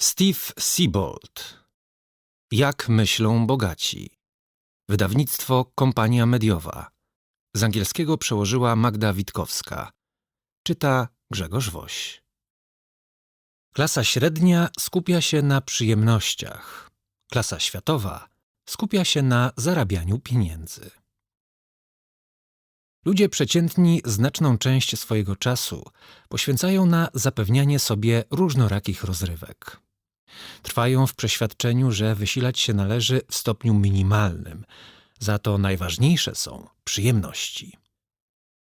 Steve Siebold Jak myślą bogaci Wydawnictwo Kompania Mediowa Z angielskiego przełożyła Magda Witkowska Czyta Grzegorz Woś Klasa średnia skupia się na przyjemnościach. Klasa światowa skupia się na zarabianiu pieniędzy. Ludzie przeciętni znaczną część swojego czasu poświęcają na zapewnianie sobie różnorakich rozrywek. Trwają w przeświadczeniu, że wysilać się należy w stopniu minimalnym, za to najważniejsze są przyjemności.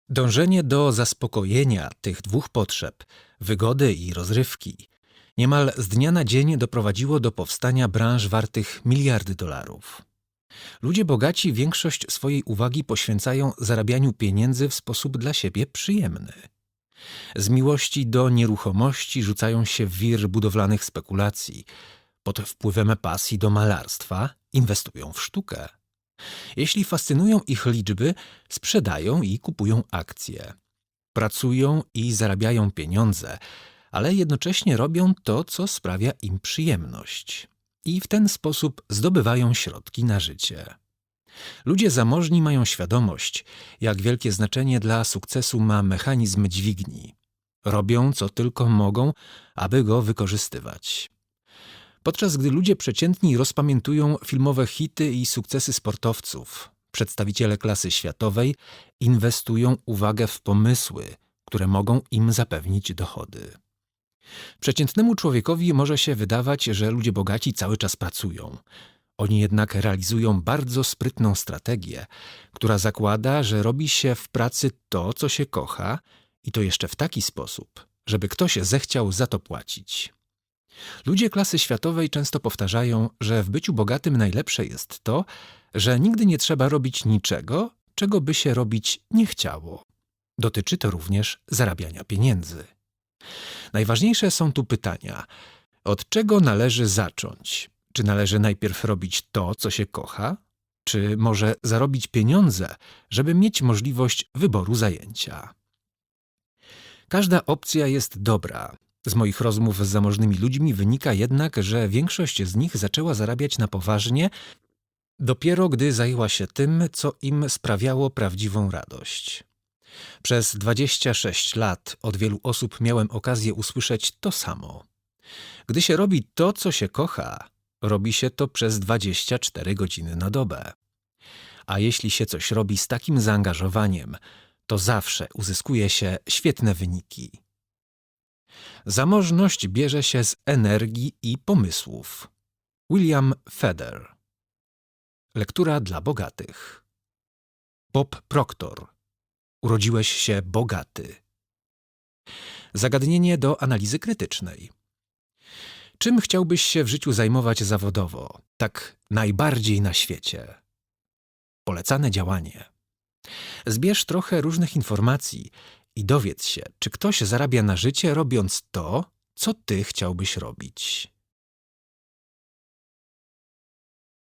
Dążenie do zaspokojenia tych dwóch potrzeb, wygody i rozrywki, niemal z dnia na dzień doprowadziło do powstania branż wartych miliardy dolarów. Ludzie bogaci większość swojej uwagi poświęcają zarabianiu pieniędzy w sposób dla siebie przyjemny. Z miłości do nieruchomości rzucają się w wir budowlanych spekulacji. Pod wpływem pasji do malarstwa inwestują w sztukę. Jeśli fascynują ich liczby, sprzedają i kupują akcje. Pracują i zarabiają pieniądze, ale jednocześnie robią to, co sprawia im przyjemność. I w ten sposób zdobywają środki na życie. Ludzie zamożni mają świadomość, jak wielkie znaczenie dla sukcesu ma mechanizm dźwigni. Robią, co tylko mogą, aby go wykorzystywać. Podczas gdy ludzie przeciętni rozpamiętują filmowe hity i sukcesy sportowców, przedstawiciele klasy światowej inwestują uwagę w pomysły, które mogą im zapewnić dochody. Przeciętnemu człowiekowi może się wydawać, że ludzie bogaci cały czas pracują. Oni jednak realizują bardzo sprytną strategię, która zakłada, że robi się w pracy to, co się kocha, i to jeszcze w taki sposób, żeby ktoś zechciał za to płacić. Ludzie klasy światowej często powtarzają, że w byciu bogatym najlepsze jest to, że nigdy nie trzeba robić niczego, czego by się robić nie chciało. Dotyczy to również zarabiania pieniędzy. Najważniejsze są tu pytania: od czego należy zacząć? Czy należy najpierw robić to, co się kocha? Czy może zarobić pieniądze, żeby mieć możliwość wyboru zajęcia? Każda opcja jest dobra. Z moich rozmów z zamożnymi ludźmi wynika jednak, że większość z nich zaczęła zarabiać na poważnie dopiero gdy zajęła się tym, co im sprawiało prawdziwą radość. Przez 26 lat od wielu osób miałem okazję usłyszeć to samo. Gdy się robi to, co się kocha, robi się to przez 24 godziny na dobę. A jeśli się coś robi z takim zaangażowaniem, to zawsze uzyskuje się świetne wyniki. Zamożność bierze się z energii i pomysłów. William Feder Lektura dla bogatych Bob Proctor Urodziłeś się bogaty. Zagadnienie do analizy krytycznej. Czym chciałbyś się w życiu zajmować zawodowo, tak najbardziej na świecie? Polecane działanie. Zbierz trochę różnych informacji i dowiedz się, czy ktoś zarabia na życie robiąc to, co ty chciałbyś robić.